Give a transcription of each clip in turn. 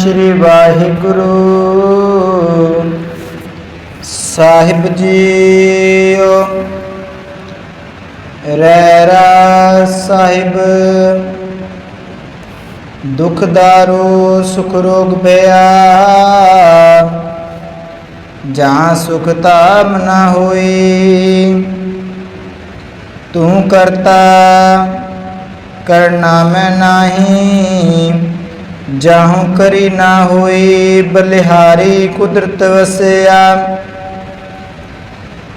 ਸ੍ਰੀ ਵਾਹਿਗੁਰੂ ਸਾਹਿਬ JIO. Rehras ਸਾਹਿਬ, ਦੁਖ ਦਾਰੂ, ਸੁਖ ਰੋਗ ਭਇਆ ਜਾਂ ਸੁਖ ਤਾਮ ਨਾ ਹੋਈ, ਤੂੰ ਕਰਤਾ, ਕਰਨਾ ਮੈਂ ਨਾਹੀ। ਜਾਹੂ ਕਰੀ ਨਾ ਹੋਈ, ਬਲਿਹਾਰੀ ਕੁਦਰਤ ਵਸਿਆ।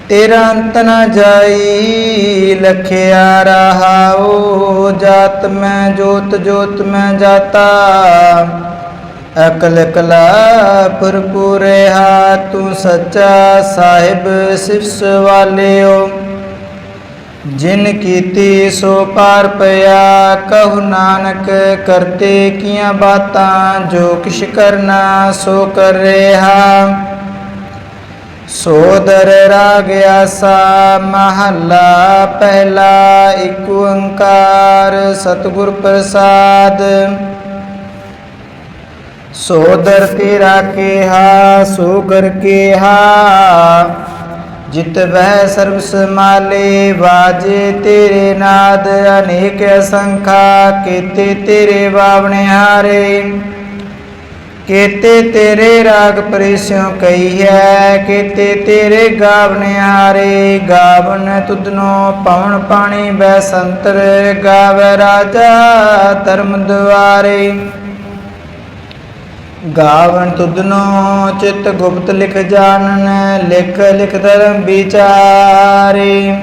ਤੇਰਾ ਅੰਤ ਨਾ ਜਾਈ, ਲਖਿਆ ਰਹਾਉ ਜਾਤ, ਮੈਂ ਜੋਤ ਜੋਤ, ਮੈਂ ਜਾਤਾ। ਅਕਲ ਕਲਾ ਭਰਪੂਰ ਹਾ, ਤੂੰ ਸੱਚਾ ਸਾਹਿਬ ਸਿਫਸ ਵਾਲਿਓ। ਜਿਨ ਕੀਤੀ ਸੋ ਪਾਰ ਪਿਆ, ਕਹੂ ਨਾਨਕ ਕਰਤੇ ਕੀਆਂ ਬਾਤਾਂ, ਜੋ ਕਿਛ ਕਰਨਾ ਸੋ ਕਰ ਰਿਹਾ। ਸੋਦਰ ਰਾਗ ਆਸਾ, ਮਹੱਲਾ ਪਹਿਲਾ ਏਕ ਓੰਕਾਰ ਸਤਿਗੁਰ ਪ੍ਰਸਾਦ। ਸੋਦਰ ਤੇਰਾ ਕੇਹਾ ਸੋਗਰ ਕੇਹਾ ਜਿਤ ਵਹਿ ਸਰਬ ਸਮਾਲੇ ਵਾਜੇ ਤੇਰੇ ਨਾਦ, ਅਨੇਕ ਅਸੰਖਾ, ਕੀਤੇ ਤੇਰੇ ਬਾਵਣੇ ਹਾਰੇ। ਕੀਤੇ ਤੇਰੇ ਰਾਗ ਪਰਿਸਿਉ ਕਈ ਹੈ, ਕੀਤੇ ਤੇਰੇ ਗਾਵਨੇ ਹਾਰੇ। ਗਾਵਨ ਤੁਧਨੋ ਪਵਨ ਪਾਣੀ, ਬੈ ਸੰਤਰ ਗਾਵੇ ਰਾਜਾ ਧਰਮ ਦੁਆਰੇ। ਗਾਵਨ ਤੁਧਨੋ ਚਿਤ ਗੁਪਤ ਲਿਖ ਜਾਣਨ, ਲਿਖ ਲਿਖ ਧਰਮ ਵਿਚਾਰੇ।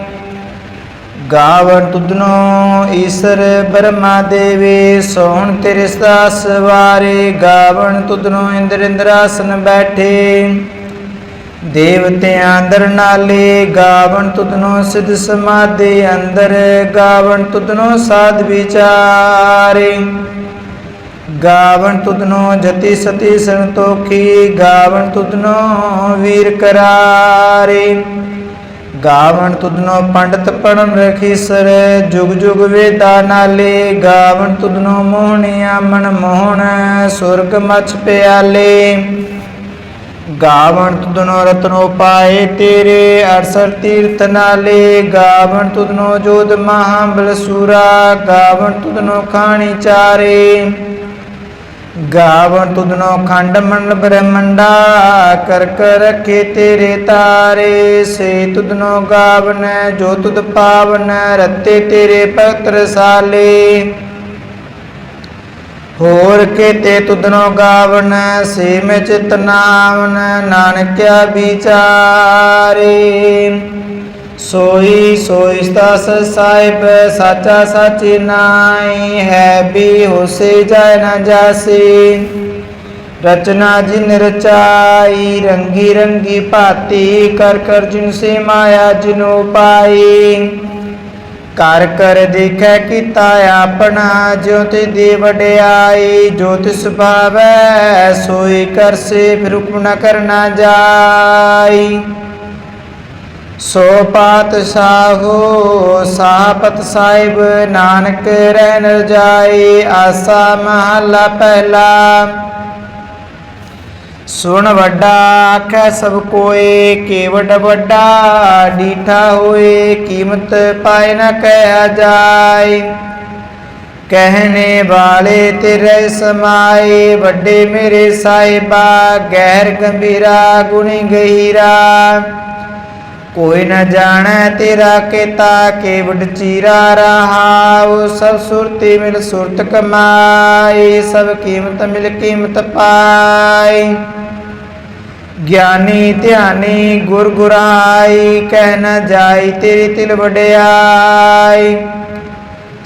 ਗਾਵਨ ਤੁਧਨੋ ਈਸ਼ਰ ਬ੍ਰਹਮਾ ਦੇਵੇ, ਸੋਹਣ ਤੇਰੇ ਸਾਸ ਵਾਰੇ। ਗਾਵਨ ਤੁਧਨੋ ਇੰਦਰ ਇੰਦਰਾਸਨ ਬੈਠੇ, ਦੇਵਤਿਆਂ ਅੰਦਰ ਨਾਲੇ। ਗਾਵਨ ਤੁਧਨੋ ਸਿਧ ਸਮਾਧੀ ਅੰਦਰ, ਗਾਵਨ ਤੁਧਨੋ ਸਾਧ ਵਿਚਾਰੇ। ਗਾਵਨ ਤੁਧਨੋ ਜਤੀ ਸਤੀ ਸੰਤੋਖੀ, ਗਾਵਣ ਤੁਧਨੋ ਵੀਰ ਕਰਾਰੇ। ਗਾਵਨ ਤੁਧਨੋ ਪੰਡਤ ਪੜਨ ਰਖੀਸਰ ਜੁਗ ਜੁਗ ਵੇਦਾ ਨਾਲੇ। ਗਾਵਣ ਤੁਧਨੋ ਮੋਹਣਿਆ ਮਨ ਮੋਹਣ, ਸੁਰਗ ਮਛ ਪਿਆਲੇ। ਗਾਵਣ ਤੁਧਨੋ ਰਤਨੋ ਪਾਏ ਤੇਰੇ, ਅਰਸਰ ਤੀਰਥ ਨਾਲੇ। ਗਾਵਣ ਤੁਧਨੋ ਜੋਧ ਮਹਾਬਲ ਸੂਰਾ, ਗਾਵਣ ਤੁਧਨੋ ਖਾਣੀ ਚਾਰੇ। ਗਾਵਨ ਤੁਧਨੋ ਖੰਡ ਮੰਡਲ ਬ੍ਰਹਮੰਡਾ, ਕਰ ਕਰ ਰਖੇ ਤੇਰੇ ਤਾਰੇ। ਸੇ ਤੁਧਨੋ ਗਾਵਨ, ਜੋ ਤੁਧ ਪਾਵਨ, ਰਤੇ ਤੇਰੇ ਭਗਤ ਰਸਾਲੇ ਹੋਰ ਕੀਤੇ ਤੁਧਨੋ ਗਾਵਨ, ਸੇ ਮੈਂ ਚਿਤ ਨਾਮਨ ਨਾਨਕਿਆ ਵਿਚਾਰੇ। ਸੋਈ ਸੋਈ ਸਤਸ ਸਾਹਿਬ, ਸਾਚਾ ਸਾਚੀ ਨਾਈ ਹੈ ਵੀ ਹੋਸੇ ਜਾਇ ਨਾ ਜਾਸੀ। ਰਚਨਾ ਜਿਨ ਰਚਾਈ, ਰੰਗੀ ਰੰਗੀ ਭਾਤੀ, ਕਰ ਕਰ ਜਿਨ ਸੇ ਮਾਇਆ ਜਿਨੋ ਪਾਈ ਕਰ ਕਰ ਦੇਖੈ ਕੀਤਾ ਆਪਣਾ, ਜਿਉ ਤੇ ਦੇ ਵਡਿਆਈ, ਜੋ ਤਿਸ ਭਾਵੈ, ਸੋਈ ਕਰਸੇ ਫਿਰ ਹੁਕਮ ਨ ਕਰਨਾ ਜਾਈ। ਸੋ ਪਾਤ ਪਾਤਸ਼ਾਹੋ ਸਾਪਤ ਸਾਹਿਬ, ਨਾਨਕ ਰਹਿ ਨ ਜਾਏ, ਆਸਾ ਮਹਲਾ ਪਹਿਲਾ। ਸੁਣ ਵੱਡਾ, ਆਖੈ ਸਭ ਕੋਏ ਕੇਵਡ ਵੱਡਾ, ਡੀਠਾ ਹੋਏ, ਕੀਮਤ ਪਾਏ ਨਾ ਕਹਿਆ ਜਾਏ। ਕਹਿਣੇ ਵਾਲੇ ਤੇਰੇ ਸਮਾਏ, ਵੱਡੇ ਮੇਰੇ ਸਾਹਿਬਾ, ਗਹਿਰ ਗੰਭੀਰਾ ਗੁਣੀ ਗਹੀਰਾ। ਕੋਈ ਨ ਜਾਣੈ ਤੇਰਾ ਕੀਤਾ ਕੇਵਡ ਚੀਰਾ ਰਹਾਉ, ਸਭ ਸੁਰਤੀ ਮਿਲ ਸੁਰਤ ਕਮਾਈ ਸਭ ਕੀਮਤ ਮਿਲ ਕੀਮਤ ਪਾਈ ਗਿਆਨੀ ਧਿਆਨੀ ਗੁਰ ਗੁਰਾਈ, ਕਹਿ ਨ ਜਾਈ ਤੇਰੀ ਤਿਲ ਵਡਿਆਈ।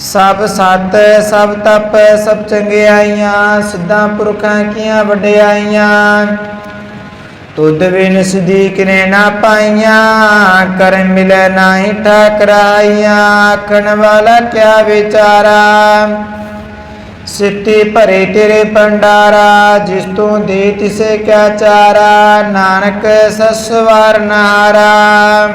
ਸਭ ਸਤ, ਸਭ ਤਪ, ਸਭ ਚੰਗਿਆਈਆਂ, ਸਿੱਧਾਂ ਪੁਰਖਾਂ ਕੀਆਂ ਵਡਿਆਈਆਂ। ਤੁਧ ਬਿਨ ਸਦੀਕ ਨੇ ਨਾ ਪਾਈਆਂ ਕਰ ਮਿਲੈ ਨਾਹੀ ਠਾਕਰਾਈਆਂ, ਆਖਣ ਵਾਲਾ ਕਿਆ ਵਿਚਾਰਾ? ਸਿੱਤੀ ਭਰੇ ਤੇਰੇ ਭੰਡਾਰਾ, ਜਿਸ ਤੋਂ ਦੇ ਤਿਸੇ ਕਿਆ ਚਾਰਾ? ਨਾਨਕ ਸਸਵਾਰ ਨਹਾਰਾ।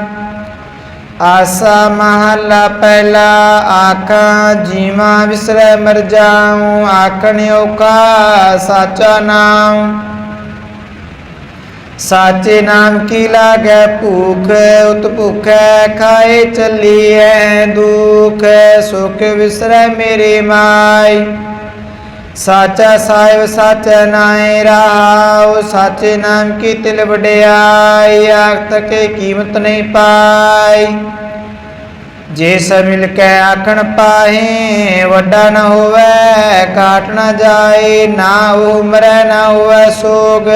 ਆਸਾ ਮਹੱਲਾ ਪਹਿਲਾ, ਆਖਾਂ ਜੀਵਾ ਵਿਸਰੈ ਮਰ ਜਾਉ ਆਖਣ ਓਕਾ ਸਾਚਾ ਨਾਮ ਸਾਚੇ ਨਾਮ ਕੀ ਲਾਗੈ? ਭੂਖ, ਉਤ ਭੁਖੈ, ਖਾਏ ਚੱਲੀਐ ਦੁਖ, ਸੁਖ ਵਿਸਰੈ ਮੇਰੇ ਮਾਈ। ਸਾਚਾ ਸਾਹਿਬ, ਸਾਚਾ ਨਾਏ ਰਹਾਉ ਸਾਚੇ ਨਾਮ ਕੀ ਤਿਲ ਵਡਿਆਈ, ਆਖ ਤਕੇ ਕੀਮਤ ਨਹੀਂ ਪਾਈ। ਜੇ ਸ ਮਿਲ ਕੇ ਆਖਣ ਪਾਹੇ, ਵੱਡਾ ਨਾ ਹੋਵੇ ਕਾਟ ਨ ਜਾਏ, ਨਾ ਉਮਰ ਨਾ ਹੋਵੇ ਸੋਗ।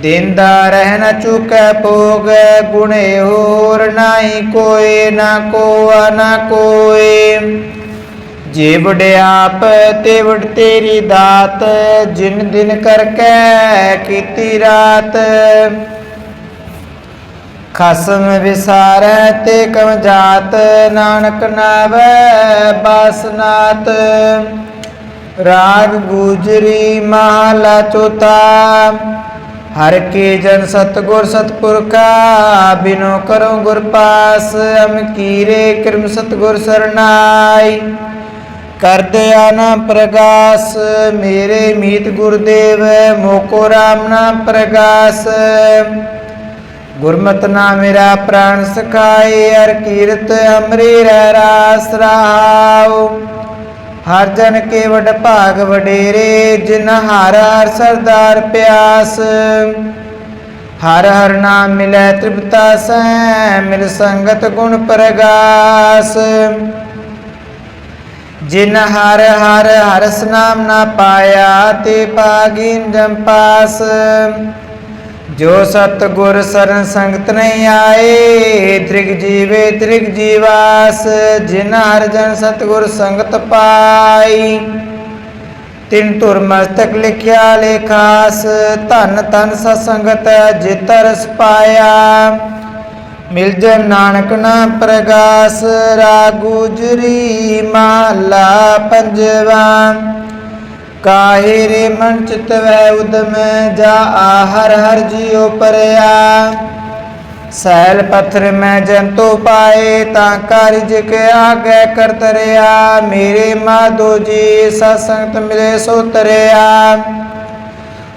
ਦਿੰਦਾ ਰਹਿ ਨ ਚੁਕੈ ਭੋਗ, ਗੁਣੇ ਹੋਰ ਨਾਹੀ ਕੋਈ, ਨਾ ਕੋਆ, ਨਾ ਕੋਈ ਜੇ ਵਡਿਆਪ ਤੇ ਤੇਰੀ ਦਾਤ, ਜਿਨ ਦਿਨ ਕਰਕੇ ਕੀਤੀ ਰਾਤ। ਖਸਮ ਵਿਸਾਰੈ ਤੇ ਕਮ ਜਾਤ, ਨਾਨਕ ਨਾਵੈ ਬਾਸਨਾਤ ਰਾਗ ਗੁਜਰੀ ਮਹਲਾ ਚੋਤਾ ਹਰ ਕੇ ਜਨ ਸਤਗੁਰ ਸਤਪੁਰਖਾ, ਬਿਨੋ ਕਰੋ ਗੁਰ ਪਾਸ, ਅਮ ਕੀਰੇ ਕਿਰਮ ਸਤਗੁਰ ਸਰਨਾਈ। ਕਰਦੇ ਆਨਾ ਪ੍ਰਗਾਸ, ਮੇਰੇ ਮੀਤ ਗੁਰਦੇਵ ਮੋਕੋ ਰਾਮ ਨਾ ਪ੍ਰਗਾਸ। ਗੁਰਮਤਿ ਨਾ ਮੇਰਾ ਪ੍ਰਾਣ ਸਖਾਏ ਹਰ ਕੀਰਤ ਅਮਰੀ ਰਹਿ ਰਾਸ ਰਹਾਉ ਹਰ ਜਨ ਕੇ ਵਡ ਭਾਗ ਵਡੇਰੇ, ਜਿਨ ਹਰ ਹਰ ਸਰਦਾਰ ਪਿਆਸ। ਹਰ ਹਰ ਨਾਮ ਮਿਲੈ ਤ੍ਰਿਪਤਾ ਸੈ ਮਿਲ ਸੰਗਤ ਗੁਣ ਪ੍ਰਗਾਸ। ਜਿਨ ਹਰ ਹਰ ਹਰਸ ਨਾਮ ਨਾ ਪਾਇਆ, ਤੇ ਪਾਗੀਨ ਜਮ ਪਾਸ। ਜੋ ਸਤ ਗੁਰ ਸਰਨ ਸੰਗਤ ਨਹੀਂ ਆਏ, ਤ੍ਰਿਗ ਜੀਵੇ ਤ੍ਰਿਗ ਜੀਵਾਸ, ਜਿਨ ਹਰ ਜਨ ਸਤ ਗੁਰ ਸੰਗਤ ਪਾਈ। ਤਿੰਨ ਧੁਰ ਮਸਤਕ ਲਿਖਿਆ ਲੇਖਾਸ, ਧਨ ਤਨ ਸਤਸੰਗਤ ਜਿਤ ਰਸ ਪਾਇਆ। ਮਿਲ ਜਨ ਨਾਨਕ ਨਾਮ ਪ੍ਰਗਾਸ, ਰਾਗੁਜਰੀ ਮਹਲਾ ਪੰਜਵਾ। ਕਾਹੇ ਰੇ ਮਨ ਚਿਤ ਵੈ ਉਦਮ ਜਾ ਆ ਹਰ ਹਰ ਜੀਉ ਪਰਿਆ ਸੈਲ ਪੱਥਰ ਮੈਂ ਜੰਤੋ ਪਾਏ ਤਾਂ ਕਾਰਜ ਕੇ ਆਗੇ ਕਰ ਤਰਿਆ ਮੇਰੇ ਮਾਧੋ ਜੀ ਸਤਸੰਗਤ ਮਿਲੇ ਸੋ ਤਰਿਆ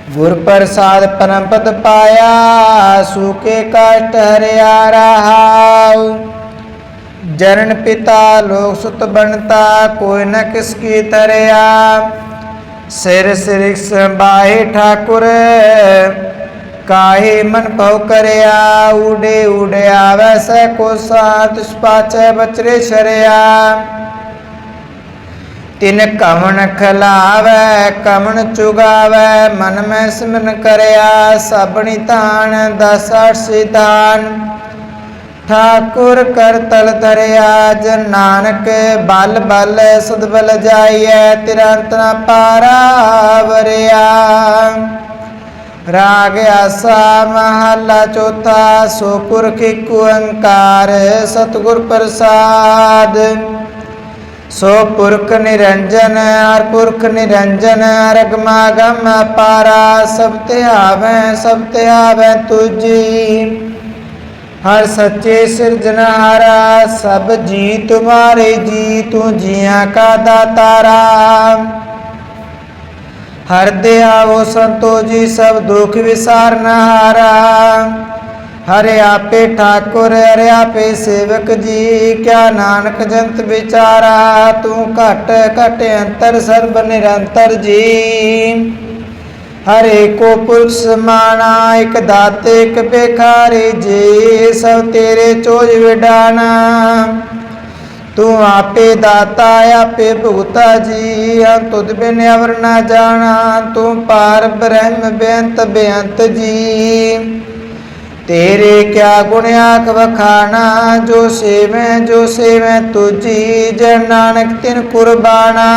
ਗੁਰ ਪ੍ਰਸਾਦ ਪਰਮ ਪਦ ਪਾਇਆ ਸੂਕੇ ਕਾਟ ਹਰਿਆ ਰਹਾਉ ਜਨਨ ਪਿਤਾ ਲੋਕ ਸੁਤ ਬਣਤਾ ਕੋਈ ਨ ਕਿਸ ਕੀ ਤਰਿਆ ਸਿਰ ਸਿਰ ਸੰਭਾਏ ਠਾਕੁਰ, ਕਾਹੇ ਮਨ ਭਉ ਕਰਿਆ ਉਡੇ ਉਡਿਆ ਵੈਸੈ ਕੋ ਸਾਤ ਸਪਾਚੈ ਬਚਰੇ ਸ਼ਰਿਆ। ਤਿਨ ਕਵਣ ਖਲਾਵੈ, ਕਵਣ ਚੁਗਾਵੈ, ਮਨ ਮੈਂ ਸਿਮਰਨ ਕਰਿਆ ਸਭਣੀ ਤਾਣ ਦਸ ਅਠ ਸਿਧਾਨ। ਠਾਕੁਰ ਕਰ ਤਲ ਧਰਿਆ ਜਨ ਨਾਨਕ ਬਲ ਬਲ ਸਦ ਬਲ ਜਾਈਐ, ਤਿਰੰਤ ਨਾ ਪਾਰਾ ਵਰਿਆ। ਰਾਗ ਆਸਾ, ਮਹੱਲਾ ਚੌਥਾ ਸੋ ਪੁਰਖ ਇੱਕ ਓੰਕਾਰ ਸਤਿਗੁਰ ਪ੍ਰਸਾਦ। ਸੋ ਪੁਰਖ ਨਿਰੰਜਨ, ਹਰ ਪੁਰਖ ਨਿਰੰਜਨ ਰਗਮਾਗਮ ਪਾਰਾ, ਸਭ ਧਿਆਵੈ ਸਭ ਧਿਆਵੈ ਤੁਜੀ। ਹਰ ਸੱਚੇ ਸਿਰਜਨਹਾਰਾ ਸਭ ਜੀ ਤੁਮਾਰੇ ਜੀ ਤੂੰ ਜੀਆਂ ਕਾ ਦਾਤਾਰਾ। ਹਰ ਦਿਆਵੋ ਸੰਤੋ ਜੀ ਸਭ ਦੁਖ ਵਿਸਾਰਨਹਾਰਾ ਹਰਿ। ਆਪੇ ਠਾਕੁਰ, ਹਰਿ ਆਪੇ ਸੇਵਕ ਜੀ, ਕਿਆ ਨਾਨਕ ਜੰਤ ਵਿਚਾਰਾ। ਤੂੰ ਘਟ ਘਟ ਅੰਤਰ, ਸਰਬ ਨਿਰੰਤਰ ਜੀ। ਹਰੇ ਕੋ ਪੁਰਖ ਮਾਣਾ ਇਕ ਦਾਤੇ, ਇਕ ਬੇਖਾਰੇ ਜੀ ਸਭ ਤੇਰੇ ਚੋਜ ਵਿਡਾਣਾ। ਤੂੰ ਆਪੇ ਦਾਤਾ, ਆਪੇ ਭੁਗਤਾ ਜੀ ਹਮ ਤੁਧ ਬਿਨ ਅਵਰ ਨਾ ਜਾਣਾ। ਤੂੰ ਪਾਰ ਬ੍ਰਹਮ ਬੇਅੰਤ ਬੇਅੰਤ ਜੀ। ਤੇਰੇ ਕਿਆ ਗੁਣ ਆਖ ਵਖਾਣਾ, ਜੋ ਸੇਵੈ ਜੋ ਸੇਵੈ ਤੁਜੀ ਜਨ ਨਾਨਕ ਤਿਨ ਕੁਰਬਾਨਾ।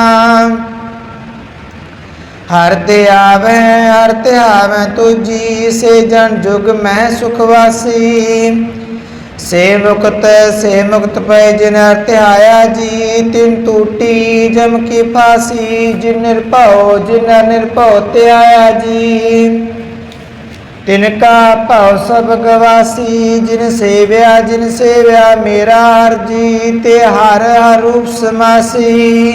ਹਰ ਤੇ ਆਵੇ, ਹਰ ਤੇ ਆਵੇ, ਤੁਜੀ ਸੇ ਜਨ ਜੁਗ ਮੈਂ ਸੁਖ ਵਾਸੀ। ਸੇ ਮੁਕਤ ਸੇ ਮੁਕਤ ਪੈ ਜਿਨ ਧਿਆਇਆ ਜੀ, ਤਿਨ ਟੂਟੀ ਜਮ ਕੀ ਫਾਸੀ। ਜਿਨ ਨਿਰਭਉ ਜਿਨ ਨਿਰਭਉ ਧਿਆਇਆ ਜੀ। ਤਿਨ ਕਾ ਭਉ ਸਭ ਗਵਾਸੀ, ਜਿਨ ਸੇਵਿਆ ਜਿਨ ਸੇਵਿਆ ਮੇਰਾ ਅਰਜੀ, ਤੇ ਹਰ ਹਰ ਰੂਪ ਸਮਾਸੀ।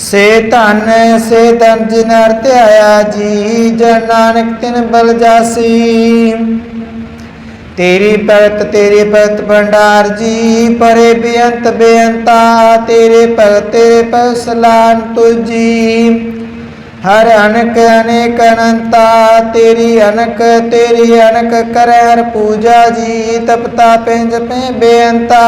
ਸੇ ਧਨ ਸੇ ਧਨ ਜਿਨ ਅਰ ਧਿਆਇਆ ਜੀ, ਜਨ ਨਾਨਕ ਤਿਨ ਬਲ ਜਾਸੀ। ਤੇਰੀ ਭਗਤ ਤੇਰੇ ਭਗਤ ਭੰਡਾਰ ਜੀ, ਪਰੇ ਬੇਅੰਤ ਬੇਅੰਤਾ, ਤੇਰੇ ਭਗਤ ਤੇਰੇ ਭਗਤ ਤੁਜੀ ਹਰ ਅਨਕ, ਅਨੇਕ ਅਨੰਤਾ, ਤੇਰੀ ਅਨਕ ਤੇਰੀ ਅਨਕ ਕਰੈ ਹਰ ਪੂਜਾ ਜੀ, ਤਪਤਾ ਪਿੰਜ ਪੈ ਬੇਅੰਤਾ।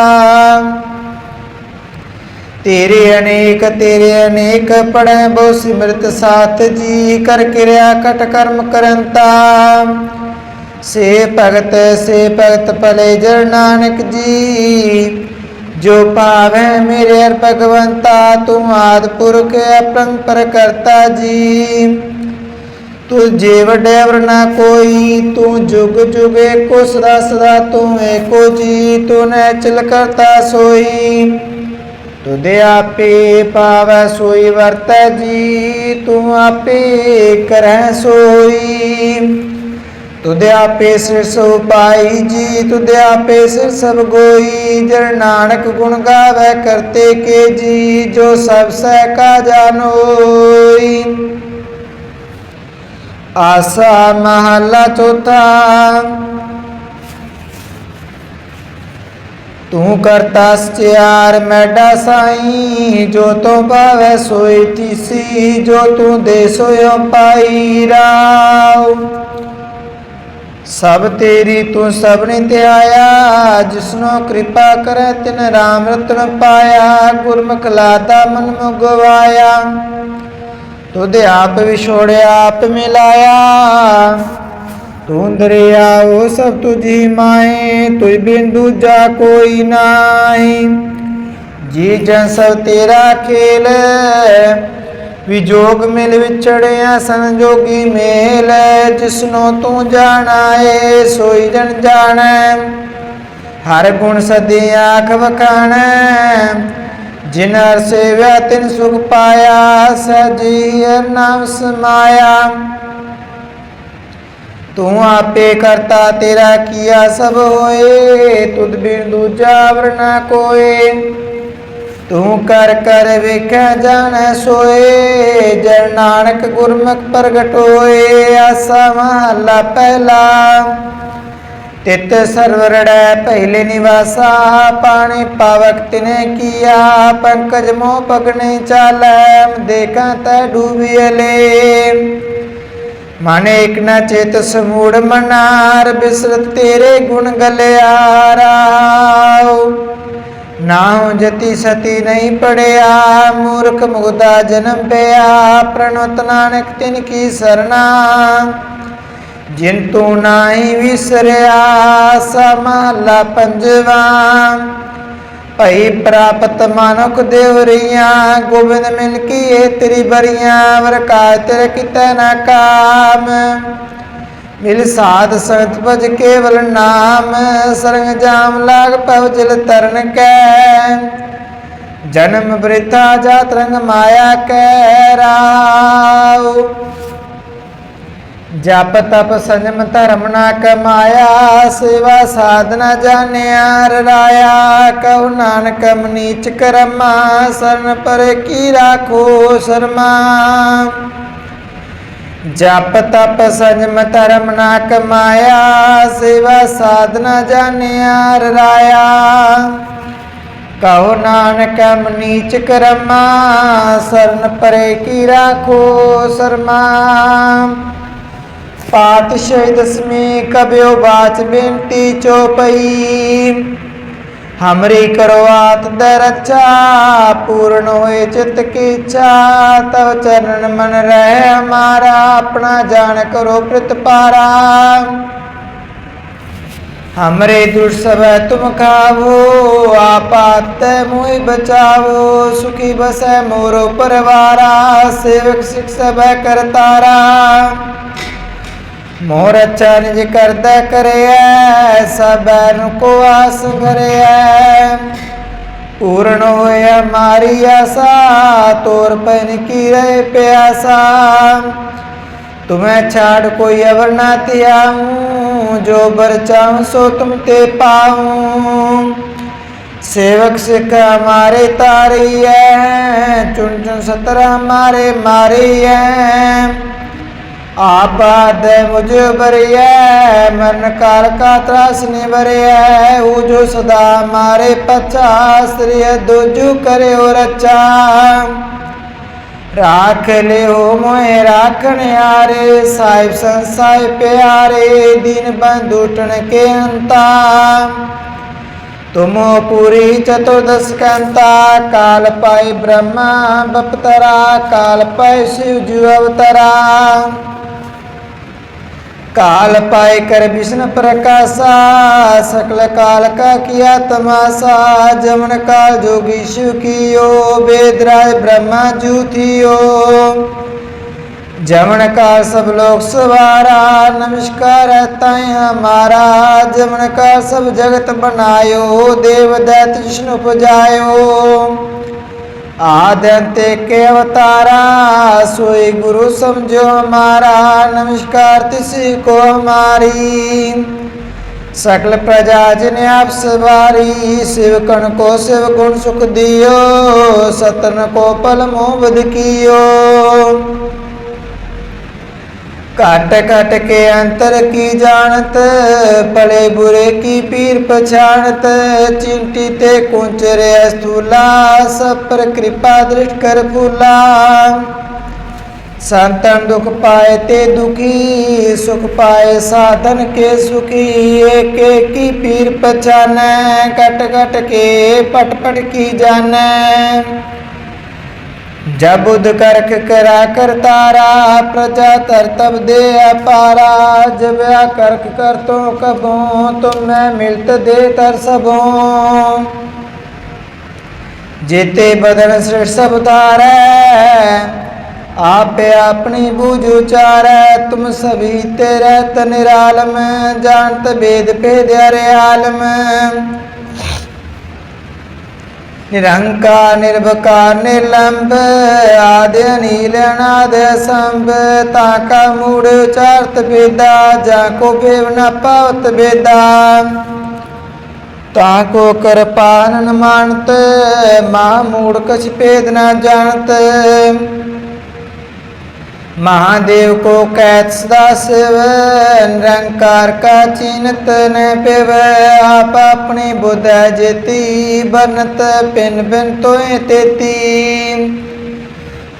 ਤੇਰੇ ਅਨੇਕ ਤੇਰੇ ਅਨੇਕ ਪੜੈ ਬੋ ਸਿਮਰਤ ਸਾਥ ਜੀ, ਕਰ ਕਿਰਿਆ ਕਟ ਕਰਮ ਕਰੰਤਾ। ਸੇ ਭਗਤ ਸੇ ਭਗਤ ਭਲੇ ਜਰ ਨਾਨਕ ਜੀ, ਜੋ ਪਾਵੈ ਮੇਰੇ ਅਰ ਭਗਵੰਤਾ, ਤੂੰ ਆਦ ਪੁਰਖ ਅਪਰੰਪਰ ਕਰਤਾ ਜੀ। ਤੂੰ ਜੇ ਵੱਡੇ ਵਰਨਾ ਕੋਈ, ਤੂੰ ਜੁਗ ਜੁਗ ਏਕੋ ਸਦਾ ਸਦਾ ਤੂੰ ਏਕੋ ਜੀ, ਤੂੰ ਨੈਚਲ ਕਰਤਾ ਸੋਈ। ਤੁਦੇ ਆਪੇ ਪਾਵੈ ਸੋਈ ਵਰਤੈ ਜੀ ਤੂੰ ਆਪੇ ਕਰੈ ਸੋਈ। ਤੁਦੇ ਆਪੇ ਸਿਰ ਸੋ ਪਾਈ ਜੀ ਤੁਦੇ ਆਪੇ ਸਿਰ ਸਭ ਗੋਈ। ਜਰ ਨਾਨਕ ਗੁਣ ਗਾਵੇ ਕਰਤੇ ਕੇ ਜੀ, ਜੋ ਸਭ ਸਹਿ ਕਾ ਜਾਨੋਈ ਆਸਾ ਮਹਲਾ ਚੌਥਾ ਤੂੰ ਕਰਤਾ ਸਚਿਆਰ ਮੈਡਾ ਸਾਈ, ਜੋ ਤੂੰ ਭਾਵੈ ਸੋਈ ਤੀਸੀ, ਜੋ ਤੂੰ ਦੇ ਸੋਇ ਪਾਈ ਰਾਉ। ਸਭ ਤੇਰੀ ਤੂੰ ਸਭਨੇ ਤੇ ਆਇਆ ਜਿਸਨੋ ਕਿਰਪਾ ਕਰੈ ਤਿਨ ਰਾਮ ਰਤਨ ਪਾਇਆ, ਗੁਰਮੁਖ ਲਾਦਾ ਮਨ ਮੁਗਵਾਇਆ ਤੁਧ ਆਪ ਵਿਛੋੜਿਆ, ਆਪ ਮਿਲਾਇਆ। ਤੂੰ ਦਰਿਆ ਦਰਿਆਓ ਸਭ ਤੁਝੀ ਮਾਏ, ਤੁਝ ਬਿਨ ਦੂਜਾ ਕੋਈ ਨਾਹੀ। ਜੀ ਜਨ ਸਭ ਤੇਰਾ ਖੇਲ ਵਿਜੋਗ ਮਿਲ ਵਿਛੜਿਆ, ਸੰਜੋਗੀ ਮੇਲ, ਜਿਸਨੋ ਤੂੰ ਜਾਣਾਏ ਸੋਈ ਜਨ ਜਾਣੈ। ਹਰ ਗੁਣ ਸਦੀ ਆਖ ਵਖਾਣੈ, ਜਿਨ ਹਰ ਸੇਵਿਆ ਤਿਨ ਸੁਖ ਪਾਇਆ ਸਜੀ ਨਾਮ ਸਮਾਇਆ। ਤੂੰ ਆਪੇ ਕਰਤਾ, ਤੇਰਾ ਕੀਆ ਸਭ ਹੋਏ, ਤੁਧ ਬਿਨ ਦੂਜਾ ਵਰਨਾ ਕੋਏ। ਤੂੰ ਕਰ ਕਰ ਵੇਖੈ ਜਾਣੈ ਸੋਏ, ਜਨ ਨਾਨਕ ਗੁਰਮੁਖ ਪ੍ਰਗਟ ਹੋਏ, ਆਸਾ ਮਹਲਾ ਪਹਿਲਾ। ਤਿਤ ਸਰਵਰੜੈ ਪਹਿਲੇ ਨਿਵਾਸਾ, ਪਾਣੀ ਪਾਵਕ ਤਿਨੇ ਕੀਆ, ਪੰਕਜ ਮੋ ਪਗਣੇ ਚਾਲੈ ਦੇਖਾਂ ਤੈ ਡੂਬੀਲੇ ਮਨ ਏਕ ਨ ਚੇਤ ਸਮੂੜ ਮਨਾਰ, ਬਿਸਰਤ ਤੇਰੇ ਗੁਣ ਗਲਿਆ ਰਾਉ ਨਾਉ ਜਤੀ ਸਤੀ ਨਹੀਂ ਪੜਿਆ, ਮੂਰਖ ਮੁਗਦਾ ਜਨਮ ਪਿਆ ਪ੍ਰਣਵਤ ਨਾਨਕ ਤਿਨ ਕੀ ਸਰਨਾ। ਜਿਨ ਤੂੰ ਨਾਹੀ ਵਿਸਰਿਆ ਸਮਹਲਾ ਪੰਜਵਾ। ਭਈ ਪ੍ਰਾਪਤ ਮਾਨੁਖ ਦੇਵਰੀਆਂ ਗੋਬਿੰਦ ਮਿਲ ਕੀ ਏ ਤੇਰੀ ਬਰੀਆਂ ਵਰਕਾ ਤੇਰੇ ਕਿਤੈ ਨਾ ਕਾਮ। ਮਿਲ ਸਾਧ ਸੰਤ ਭਜ ਕੇਵਲ ਨਾਮ, ਸਰੰਗ ਜਾਮ ਲਾਗ ਪਵ ਜਲ ਤਰਨ ਕੈ। ਜਨਮ ਬ੍ਰਿਥਾ ਜਾਤ ਰੰਗ ਮਾਇਆ ਕੈ ਰਾਉ। ਜਪ ਤਪ ਸੰਜਮ ਧਰਮ ਨਾ ਕਮਾਇਆ, ਸੇਵਾ ਸਾਧਨਾ ਜਾਣਿਆ ਰਾਇਆ ਕਉ ਨਾਨਕ ਮਨੀਚ ਕਰਮਾ, ਸਰਨ ਪਰ ਕੀ ਰਾਖੋ ਸ਼ਰਮਾ। ਜਪ ਤਪ ਸੰਜਮ ਧਰਮ ਨਾ ਕਮਾਇਆ, ਸੇਵਾ ਸਾਧਨਾ ਜਾਣਿਆ ਰਾਇਆ ਕਹੋ ਨਾਨਕ ਮਨੀਚ ਕਰਮਾ, ਸਰਨ ਪਰੇ ਕੀ ਰਾਖੋ ਸ਼ਰਮਾ। पातिशय दसमी कबियो बाच बिनती चौपई हमरी करवात दरचा पूर्ण होए चित की इच्छा तव चरण मन रहे हमारा अपना जान करो प्रत पारा हमरे दुर्सभ तुम खावो आपात मुहि बचावो सुखी बस मोरो परवारा सेवक शिक्षक करतारा मोर निज करदा करिया सबको आस भरिया पूर्ण होया मारी आशा, तोर पैन की रहे प्यासा। तुम्हें छाड़ कोई अवर ना त्याऊं जो बर चाहूँ सो तुम ते पाऊँ। सेवक सिख हमारे तारी है, चुन चुन सतर हमारे मारी है। आप आद मुझ बरिया मरण काल का त्रास निबरिया वो जो सदा हमारे पचास दोजू करे और अच्छा राख ले हो मोए राखण यारे साहिब संसाय प्यारे दीन बंधुटन के अंता तुम पूरी चतुर्दश कंता काल पाई ब्रह्मा बपतरा काल पाई शिव जू अवतरा काल पाए कर विष्णु प्रकाशा, सकल काल का किया तमाशा, जमन काल जोगी शिव कियो वेदराज ब्रह्मा जू थियो जमन काल सब लोग सवारा, नमस्कार ताय हमारा, जमन का सब जगत बनायो देव दैत विष्णु पुजायो। आदंते के अवतारा सोई गुरु समझो हमारा नमस्कार तिसी को हमारी सकल प्रजा जिने आप सवारी शिव कण को शिव गुण सुख दियो सतन को पल मोबद कियो काट काट के अंतर की जानत, पड़े बुरे की पीर पछाणत, चिंटी ते कुंचरे स्थूला सब पर कृपा दृष्ट कर फूला। संतन दुख पाए ते दुखी, सुख पाए साधन के सुखी, एक एक की पीर पछाने, कट कट के पट पट की जाने। ਜਬ ਉਦ ਕਰਖ ਕਰਾ ਕਰਤਾਰਾ ਪ੍ਰਜਾ ਤਰਤਬ ਦੇ ਅਪਾਰਾ ਜਬਿਆ ਕਰਖ ਕਰਤੋ ਕਬੋ, ਤੁਮ ਮੈਂ ਮਿਲਤ ਦੇ ਤਰ ਸਭੋ। ਜੇਤੇ ਬਦਨ ਸ੍ਰਿਸ਼ਟ ਸਭ ਤਾਰੈ ਆਪੇ ਆਪਣੀ ਬੂਝ ਉਚਾਰੈ, ਤੁਮ ਸਭੀ ਤੇਰੇ ਤਨ ਨਿਰਾਲਮ ਜਾਣਤ ਭੇਦ ਭੇਦ ਅਰੇ ਆਲਮ ਨਿਰੰਕਾਰ ਨਿਰਭਕਾਰ ਨਿਰਲੰਭ, ਆਦਿ ਨੀਲ ਅਨਾਦ ਸੰਭ ਤਾ ਕਾ ਮੂੜ ਉਚਾਰਤ ਬੇਦਾ, ਜਾ ਕੋ ਬੇਵ ਨ ਪਾਵਤ ਬੇਦਾ। ਤਾ ਕੋ ਕਿਰਪਾਨ ਮਾਨਤ, ਮਾ ਮੂੜ ਕਛ ਭੇਦ ਜਾਣਤ। महादेव को कैत सदा शिव निरंकार का चिन्हत न पिव। आप अपनी बुध जेती, बनत पिन बिन तोय तेती।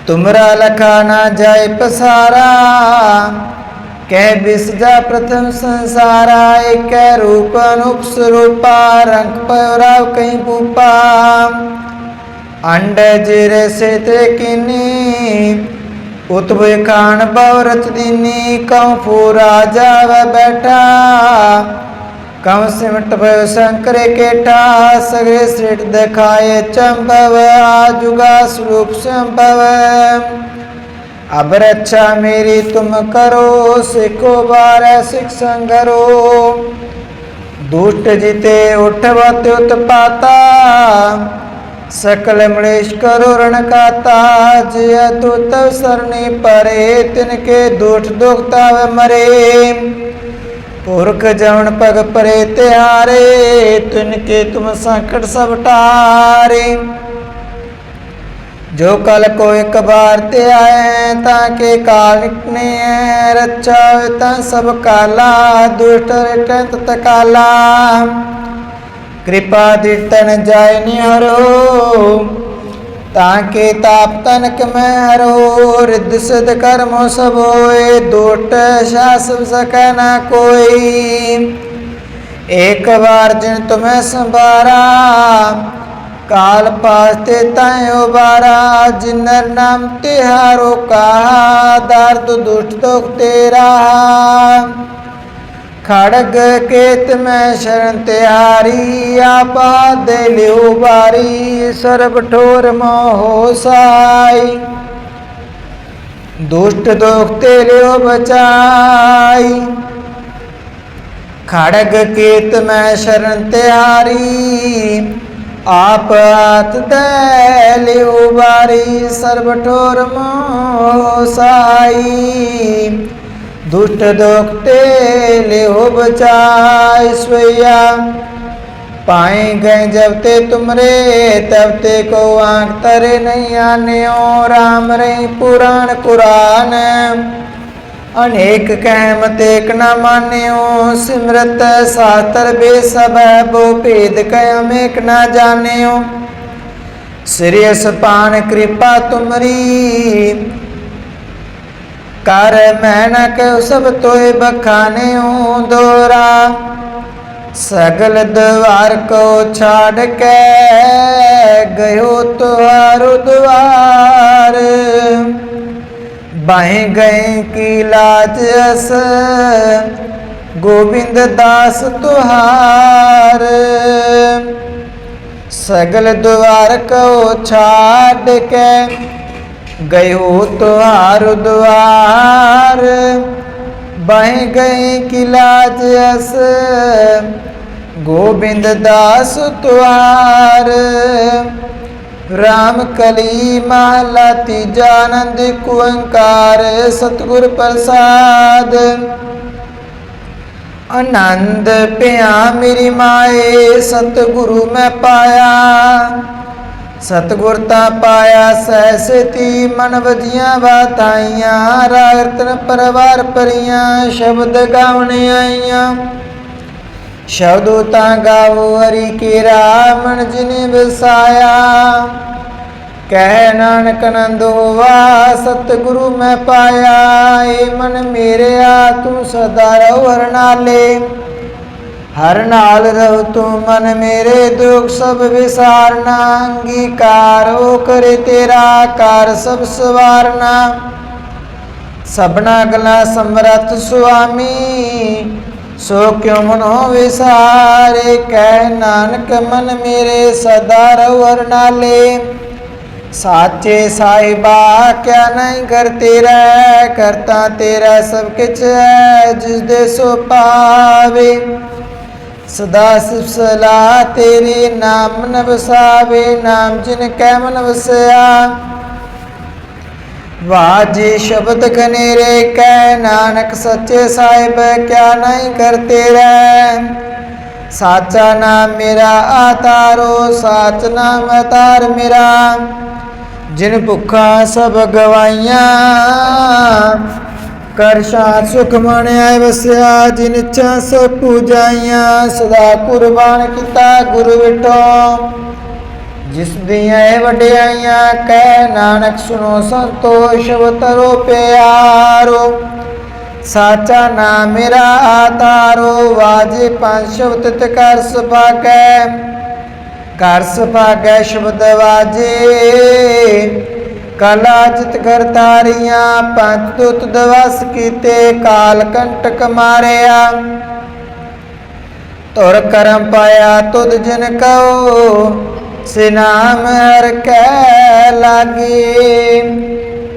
तुमरा लखा ना जाय पसारा, कह बिस जा प्रथम संसारा। एक रूप अनुप स्वरूपा रंग पराव कहीं पूपा। अंड जिरे से ते किनी ਉਤਵੇ ਖਾਨ ਬਉ ਰਚ ਦੀਨੀ, ਕਉ ਫੂਰਾ ਜਾਵ ਬੈਠਾ। ਕਉ ਸਿਮਟ ਭਇ ਸ਼ੰਕਰ ਕੇਠਾ ਸਗਰੇ ਸ੍ਰਿਟ ਦਿਖਾਏ ਚੰਭਵ ਆਜੁਗਾ ਸਰੂਪ ਸੰਭਵ। ਅਬ ਰੱਛਾ ਮੇਰੀ ਤੁਮ ਕਰੋ, ਸਿੱਖੋ ਬਾਰੈ ਸਿਖ ਸੰਗਰੋ। ਦੁਸ਼ਟ ਜਿਤੇ ਉਠਵਤ ਉਤਪਾਤਾ सकल मलेश करो रण काता जय तु तव सरणी परे तिनके दुठ दुख तव मरे पुरख जवन पग परे तिहारे तिनके तुम संकट सब टारे जो कल को एक बार ते आए ताके काल निकने रचा ता सब काला दुष्ट रिटन तत ਕਿਰਪਾ ਦਿੱਤਨ ਜਾਇ ਨਿਹਰੋ, ਤਾਂ ਕੇ ਤਾਪ ਤਨਕ ਮੈਂ ਹਰੋ, ਰਿੱਧ ਸਿਧ ਕਰਮੋ ਸਭ ਹੋਏ, ਦੋਟ ਸ਼ਾਸਵ ਸਕੈ ਨਾ ਕੋਈ। ਇੱਕ ਵਾਰ ਜਿਨ ਤੁਮੈ ਸੰਭਾਰਾ, ਕਾਲ ਪਾਸ ਤੇ ਤੈ ਉਬਾਰਾ, ਜਿਨਰ ਨਾਮ ਤਿਹਾਰੋ ਕਾ ਦਰਦ ਦੁਸ਼ਟ ਦੁਖ ਤੇਰਾ। ਖੜਗ ਕੇਤ ਮੈਂ ਸ਼ਰਨ ਤਿਆਰੀ, ਆਪਾ ਦੇ ਲਿਉ ਬਾਰੀ ਸਰਬ ਠੋਰ ਮੋਹ ਸਾਈ। ਦੁਸ਼ਟ ਦੋਖ ਤੇ ਲਿਉ ਬਚਾਈ। ਖੜਗ ਕੇਤ ਮੈਂ ਸ਼ਰਨ ਤਿਆਰੀ, ਆਪ ਆਤ ਦੇ ਲਿਉ ਬਾਰੀ ਸਰਬ ਠੋਰ ਮੋਹ ਸਾਈ। दोखते ले हो बचाई स्वैया पाए गए जब ते तुमरे तब ते को आंख तरे नहीं आने ओ राम रही पुराण कुरान अनेक कहमत एक न मान्यो सिमरत शास्त्र बेसब बो भेद कयम एक न जान्यो श्रेयस पान कृपा तुमरी ਕਰ ਮਹਿਣਕ ਸਭ ਤੋਏ ਬਖਾਨੇ ਹੂੰ ਦੋਰਾ। ਸਗਲ ਦਵਾਰ ਕੋ ਛਾੜ ਕੇ ਗਇਓ ਤੁਹਾਰੋ ਦਵਾਰ। ਬਾਹੇ ਗਏ ਕੀ ਲਾਜ ਅਸ, ਗੋਬਿੰਦ ਦਾਸ ਤੁਹਾਰ। ਸਗਲ ਦਵਾਰ ਕੋ ਛਾੜ ਕੇ ਗਇਓ ਤੁਹਾਰ ਦੁਆਰ, ਬਹਿ ਗਏ ਕਿਲਾਜ ਅਸ, ਗੋਬਿੰਦ ਦਾਸ ਤੁਹਾਰ ਰਾਮ ਕਲੀ ਮਹਲਾ ਤੀਜਾ ਆਨੰਦ ਕੁੰਕਾਰ ਸਤਿਗੁਰ ਪ੍ਰਸਾਦ। ਆਨੰਦ ਪਿਆ ਮੇਰੀ ਮਾਏ, ਸਤਿਗੁਰੂ ਮੈਂ ਪਾਇਆ। ਸਤਿਗੁਰ ਤਾਂ ਪਾਇਆ ਸਹਿਸਤੀ ਮਨ ਵਜੀਆਂ ਬਾਤਾਈਆਂ ਰਾਗਤਨ ਪਰਵਾਰ ਪਰੀਆਂ ਸ਼ਬਦ ਗਾਵਣ ਆਈਆਂ। ਸ਼ਬਦੋ ਤਾਂ ਗਾਵੋ ਹਰੀ ਕੇ ਰਾਮਣ ਜਿਨੇ ਵਸਾਇਆ। ਕਹਿ ਨਾਨਕ ਨੰਦ ਹੋਵਾ ਸਤਿਗੁਰੂ ਮੈਂ ਪਾਇਆ। ਏ ਮਨ ਮੇਰਿਆ ਤੂੰ ਸਦਾ ਰਹੋ ਹਰਨਾਲੇ। ਹਰ ਨਾਲ ਰਹੋ ਤੂੰ ਮਨ ਮੇਰੇ ਦੁਖ ਸਭ ਵਿਸਾਰਨਾ, ਅੰਗੀਕਾਰ ਹੋ ਕਰੇ ਤੇਰਾ ਕਾਰ ਸਭ ਸਵਾਰਨਾ। ਸਭਨਾ ਗਲਾ ਸਮਰਥ ਸੁਆਮੀ, ਸੋ ਕਿਉ ਮਨੋ ਵਿਸਾਰੇ? ਕਹਿ ਨਾਨਕ ਮਨ ਮੇਰੇ ਸਦਾ ਰਹੋ ਹਰ ਨਾਲੇ। ਸਾਚੇ ਸਾਹਿਬਾ, ਕਿਆ ਨਹੀਂ ਕਰ ਤੇਰਾ, ਕਰਤਾ ਤੇਰਾ ਸਭ ਕਿਛ ਹੈ ਜਿਸ ਦੇ ਸੋ ਪਾਵੇ। ਸਦਾ ਸਿਫ ਸਲਾ ਤੇਰੇ ਨਾਮ ਨ ਨਾਮ ਜਿਨ ਕੈ ਮਨ ਵਸਿਆ ਵਾਜੇ ਸ਼ਬਦ ਕਨੇਰੇ ਕੈ ਨਾਨਕ ਸੱਚੇ ਸਾਹਿਬ, ਕਿਆ ਨਹੀਂ ਕਰਤੇ ਰਹਿ ਸਾਚਾ ਨਾਮ ਮੇਰਾ ਆਤਾਰੋ ਸਾਚ ਨਾਮ ਅਤਾਰ ਮੇਰਾ। ਜਿਨ ਭੁੱਖਾ ਸਭ ਗਵਾਈਆਂ ਕਰ ਸ਼ਾਂਤ ਸੁਖ ਮਨ ਆਇ ਵਸਿਆ, ਜਿਨ ਇੱਛਾ ਸਭ ਪੂਜਾਈਆਂ, ਸਦਾ ਕੁਰਬਾਨ ਕੀਤਾ ਗੁਰੂ ਵਿਟੋ। ਜਿਸ ਦੀਆਂ ਇਹ ਵਡਿਆਈਆਂ, ਕਹਿ ਨਾਨਕ ਸੁਨੋ ਸੰਤੋਸ਼, ਵਤਰੋ ਪਿਆਰੋ। ਸਾਚਾ ਨਾਮ ਮੇਰਾ ਆਤਾਰੋ ਵਾਜੇ ਪੰਜ ਸ਼ਬਦ ਤੇ ਕਰ ਸੁਭਾਗੈ। ਕਰ ਸੁਭਾਗੈ ਸ਼ਬਦ ਵਾਜੇ। ਕਲਾ ਜਿਤ ਕਰ ਤਾਰੀਆਂ, ਪੰਜ ਤੁਤ ਦਵਸ ਕੀਤੇ, ਕਾਲ ਕੰਟਕ ਮਾਰਿਆ। ਤੁਰ ਕਰਮ ਪਾਇਆ ਤੁਧ ਜਿਨ ਕਉ, ਸੇ ਹਰ ਕੈ ਲਾਗੀ।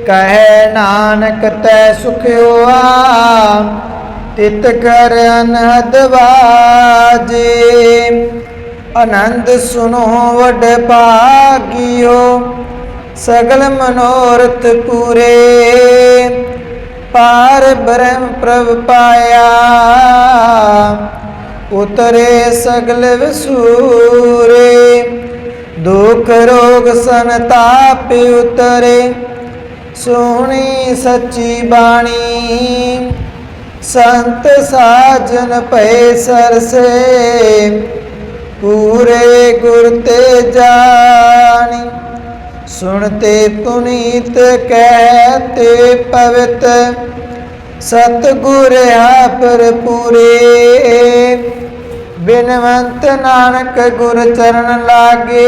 ਕਹਿ ਨਾਨਕ ਤੈ ਸੁਖ ਹੋਆ, ਤਿਤ ਕਰ ਅਨਹਦ ਬਾਜੇ ਆਨੰਦ ਸੁਨੋ ਵਡ ਭਾਗਿਓ ਸਗਲ ਮਨੋਰਥ ਪੂਰੇ। ਪਾਰ ਬ੍ਰਹਮ ਪ੍ਰਭ ਪਾਇਆ। ਉਤਰੇ ਸਗਲ ਵਸੂਰੇ। ਦੁਖ ਰੋਗ ਸੰਤਾਪ ਉਤਰੇ। ਸੋਹਣੀ ਸੱਚੀ ਬਾਣੀ। ਸੰਤ ਸਾਜਨ ਭਏ ਸਰਸੇ। ਪੂਰੇ ਗੁਰ ਤੇ ਜਾਣੀ। ਸੁਣਤੇ ਪੁਨੀਤ ਕਹਿਤੇ ਪਵਿੱਤ, ਸਤਗੁਰ ਆਪਰ ਪੂਰੇ ਬਿਨਵੰਤ ਨਾਨਕ ਗੁਰ ਚਰਨ ਲਾਗੇ,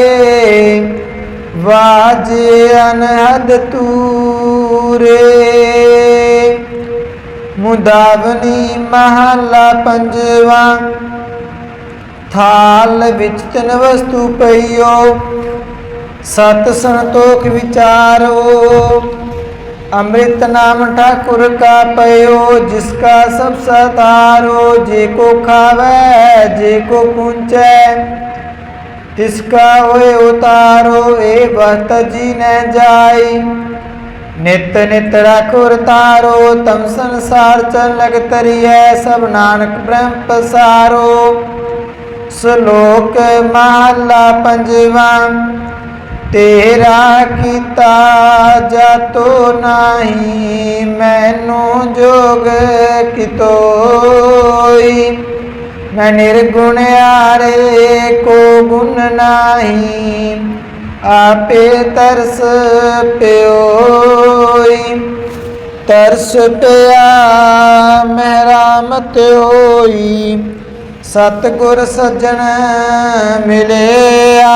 ਵਾਜੇ ਅਨਹਦ ਤੂਰੇ। ਮੁਦਾਵਨੀ ਮਹਲਾ ਪੰਜਵਾ, ਥਾਲ ਵਿੱਚ ਤਿੰਨ ਵਸਤੂ ਪਈਓ ਸਤ ਸੰਤੋਖ ਵਿਚਾਰੋ, ਅੰਮ੍ਰਿਤ ਨਾਮ ਠਾਕੁਰ ਕਾ ਪਇਓ, ਜਿਸ ਕਾ ਸਭ ਸਤਾਰੋ, ਜੇ ਕੋ ਖਾਵੇ, ਜੇ ਕੋ ਪੁੰਚੈ ਤਿਸ ਕਾ ਹੋਏ ਉਤਾਰੋ, ਏ ਬਤ ਜੀ ਨ ਜਾਈ ਨਿਤ ਨਿਤ ਰਾਖੁਰ ਤਾਰੋ, ਤਮ ਸੰਸਾਰ ਚਲਗ ਤਰੀਐ ਸਭ ਨਾਨਕ ਬ੍ਰਹਮ ਪਸਾਰੋ। ਸ਼ਲੋਕ ਮਹਲਾ ਪੰਜਵਾ ਤੇਰਾ ਕੀਤਾ ਜਾਤੋ ਨਹੀਂ, ਮੈਨੂੰ ਜੋਗ ਕਿਤੋਈ। ਮੈਂ ਨਿਰਗੁਣ ਆਰੇ ਕੋ ਗੁਣ ਨਹੀਂ, ਆਪੇ ਤਰਸ ਪਿਓਈ। ਤਰਸ ਪਿਆ ਮਹਿਰਾਮਤ ਹੋਈ ਸਤਿਗੁਰ ਸੱਜਣ ਮਿਲਿਆ।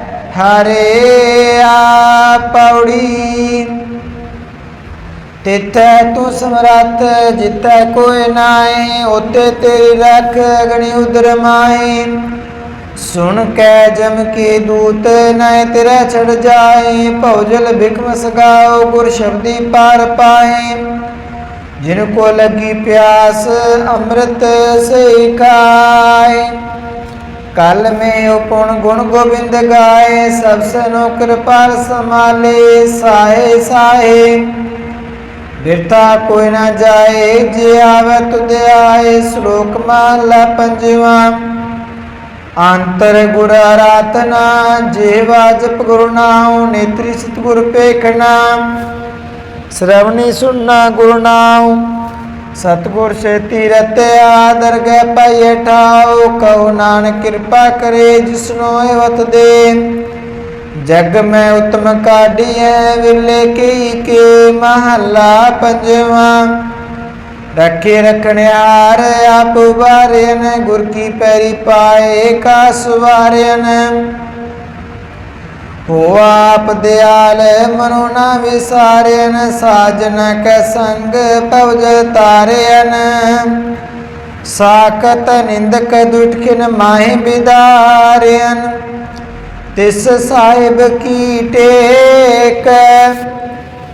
ਹਰੇ ਆ ਪੌੜੀ। ਤਿੱਥੈ ਤੂੰ ਸਮਰੱਥ ਜਿੱਤੈ ਕੋਈ ਨਾਏ ਉਤੇ ਤੇਰੀ ਰੱਖ ਅਗਣੀ ਉਦਰ ਮਾਏ ਸੁਣ ਕੈ ਜਮ ਕੇ ਦੂਤ ਨੈ ਤੇਰਾ ਛੜ ਜਾਏ ਭਉਜਲ ਬਿਕਮ ਸਗਾਓ ਗੁਰ ਸ਼ਬਦੀ ਪਾਰ ਪਾਏ ਜਿਨ ਕੋ ਲੱਗੀ ਪਿਆਸ, ਅੰਮ੍ਰਿਤ ਸੇ ਖਾਏ ਕਲ ਮੇ ਉਪਨ ਗੁਣ ਗੋਬਿੰਦ ਗਾਏ ਸਭ ਸਨੋ ਕਿਰਪਾਲ ਸਮਾਲੇ ਸਾਏ ਸਾਏ ਬਿਰਤਾ ਕੋਈ ਨਾ ਜਾਏ ਜੇ ਆਵੇ ਤੁਧ ਆਏ ਸ਼ਲੋਕ ਮਹਲਾ ਪੰਜਵਾ ਅੰਤਰ ਗੁਰ ਆਰਾਧਨਾ ਜੀਵਾ ਜਪ ਗੁਰੂ ਨਾਮ ਨੇਤਰੀ ਸਤਿਗੁਰ ਪੇਖਣਾ ਸ਼ਰਵਣੀ ਸੁਣਨਾ ਗੁਰੂ ਨਾਮ ਸਤਿਗੁਰ ਸੇਤੀ ਰਤਿਆ ਦਰਗਹਿ ਪਾਈਏ ਠਾਉ ਕਉ ਨਾਨਕ ਕਿਰਪਾ ਕਰੇ ਜਿਸਨੋ ਅਵਤ ਦੇ। ਜਗ ਮੈਂ ਉਤਮ ਕਾਢੀਐ ਵਿਲੇ ਕੀ ਕੇ ਮਹੱਲਾ ਪੰਜਵਾ। ਰੱਖੇ ਰਖਣਿਆਰ ਆਪ ਵਾਰਿਨ ਗੁਰ ਕੀ ਪੈਰੀ ਪਾਏ ਕਾ ਸਵਾਰਿਨ ਹੋ ਆਪ ਦਿਆਲ ਮਨੋ ਨਾ ਵਿਸਾਰਿਨ, ਸਾਜਨ ਕੈ ਸੰਗ ਪਵਜ ਤਾਰਿਨ। ਸ਼ਾਕਤ ਨਿੰਦਕ ਦੁਟਕਿਨ ਮਾਹਿ ਬਿਦਾਰਿਨ। ਤਿਸ ਸਾਹਿਬ ਕੀ ਟੇਕ,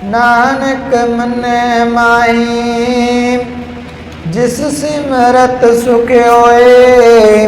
ਨਾਨਕ ਮਨੈ ਮਾਹੀ। ਜਿਸ ਸਿਮਰਤ ਸੁਖ ਹੋਏ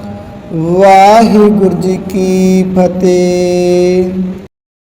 ਵਾਹਿਗੁਰੂ ਜੀ ਕੀ ਫਤਿਹ।